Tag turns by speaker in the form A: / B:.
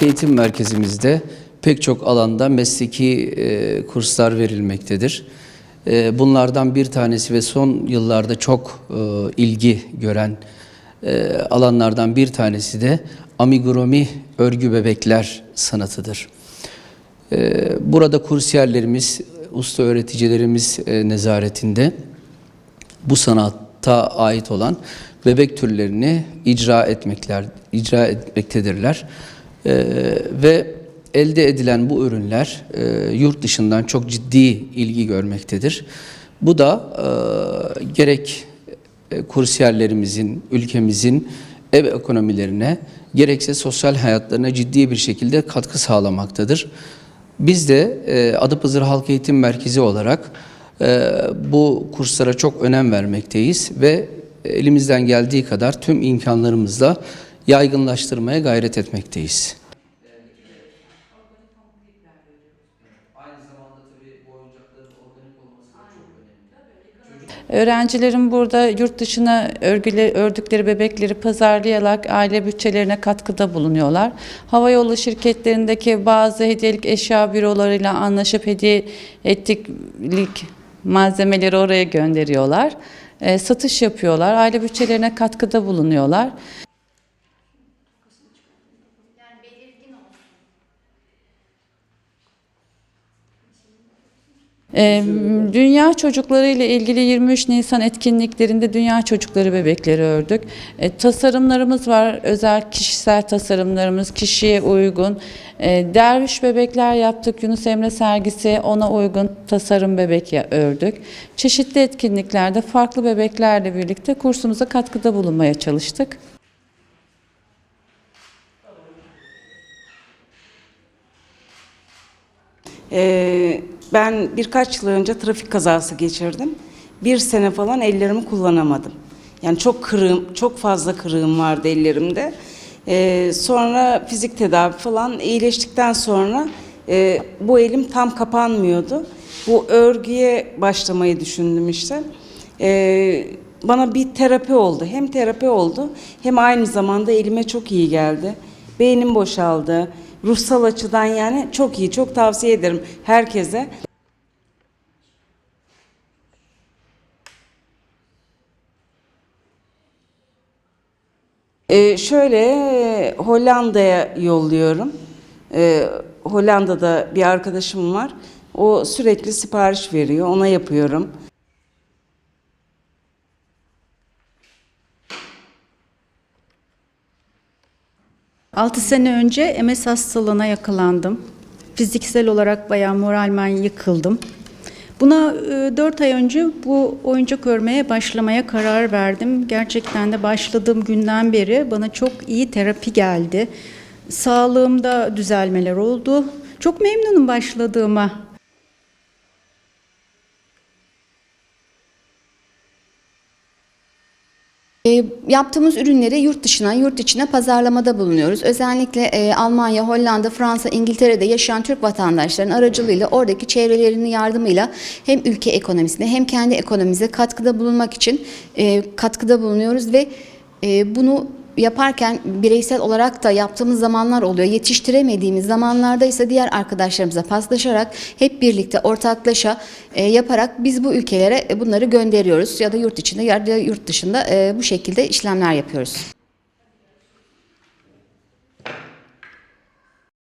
A: Halk Eğitim Merkezimizde pek çok alanda mesleki e, kurslar verilmektedir. E, bunlardan bir tanesi ve son yıllarda çok e, ilgi gören e, alanlardan bir tanesi de amigurumi örgü bebekler sanatıdır. E, burada kursiyerlerimiz, usta öğreticilerimiz e, nezaretinde bu sanatta ait olan bebek türlerini icra etmekler icra etmektedirler. Ee, ve elde edilen bu ürünler e, yurt dışından çok ciddi ilgi görmektedir. Bu da e, gerek e, kursiyerlerimizin, ülkemizin ev ekonomilerine gerekse sosyal hayatlarına ciddi bir şekilde katkı sağlamaktadır. Biz de e, Adapazarı Halk Eğitim Merkezi olarak e, bu kurslara çok önem vermekteyiz ve elimizden geldiği kadar tüm imkanlarımızla yaygınlaştırmaya gayret etmekteyiz.
B: Öğrencilerin burada yurt dışına örgüle, ördükleri bebekleri pazarlayarak aile bütçelerine katkıda bulunuyorlar. Havayolu şirketlerindeki bazı hediyelik eşya bürolarıyla anlaşıp hediye ettiklik malzemeleri oraya gönderiyorlar. E, satış yapıyorlar. Aile bütçelerine katkıda bulunuyorlar. Ee, Dünya çocukları ile ilgili 23 Nisan etkinliklerinde Dünya Çocukları bebekleri ördük. E, tasarımlarımız var, özel kişisel tasarımlarımız, kişiye uygun. E, derviş bebekler yaptık, Yunus Emre sergisi ona uygun tasarım bebek ördük. Çeşitli etkinliklerde farklı bebeklerle birlikte kursumuza katkıda bulunmaya çalıştık.
C: Ee, ben birkaç yıl önce trafik kazası geçirdim. Bir sene falan ellerimi kullanamadım. Yani çok kırığım, çok fazla kırığım vardı ellerimde. Ee, sonra fizik tedavi falan iyileştikten sonra e, bu elim tam kapanmıyordu. Bu örgüye başlamayı düşündüm işte. Ee, bana bir terapi oldu. Hem terapi oldu hem aynı zamanda elime çok iyi geldi. Beynim boşaldı. Ruhsal açıdan yani çok iyi, çok tavsiye ederim herkese. Ee, şöyle Hollanda'ya yolluyorum. Ee, Hollanda'da bir arkadaşım var. O sürekli sipariş veriyor, ona yapıyorum.
D: 6 sene önce MS hastalığına yakalandım. Fiziksel olarak bayağı moralmen yıkıldım. Buna 4 ay önce bu oyuncak örmeye başlamaya karar verdim. Gerçekten de başladığım günden beri bana çok iyi terapi geldi. Sağlığımda düzelmeler oldu. Çok memnunum başladığıma.
E: E, yaptığımız ürünleri yurt dışına, yurt içine pazarlamada bulunuyoruz. Özellikle e, Almanya, Hollanda, Fransa, İngiltere'de yaşayan Türk vatandaşların aracılığıyla oradaki çevrelerinin yardımıyla hem ülke ekonomisine hem kendi ekonomimize katkıda bulunmak için e, katkıda bulunuyoruz ve e, bunu yaparken bireysel olarak da yaptığımız zamanlar oluyor. Yetiştiremediğimiz zamanlarda ise diğer arkadaşlarımıza paslaşarak hep birlikte ortaklaşa e, yaparak biz bu ülkelere e, bunları gönderiyoruz ya da yurt içinde ya da yurt dışında e, bu şekilde işlemler yapıyoruz.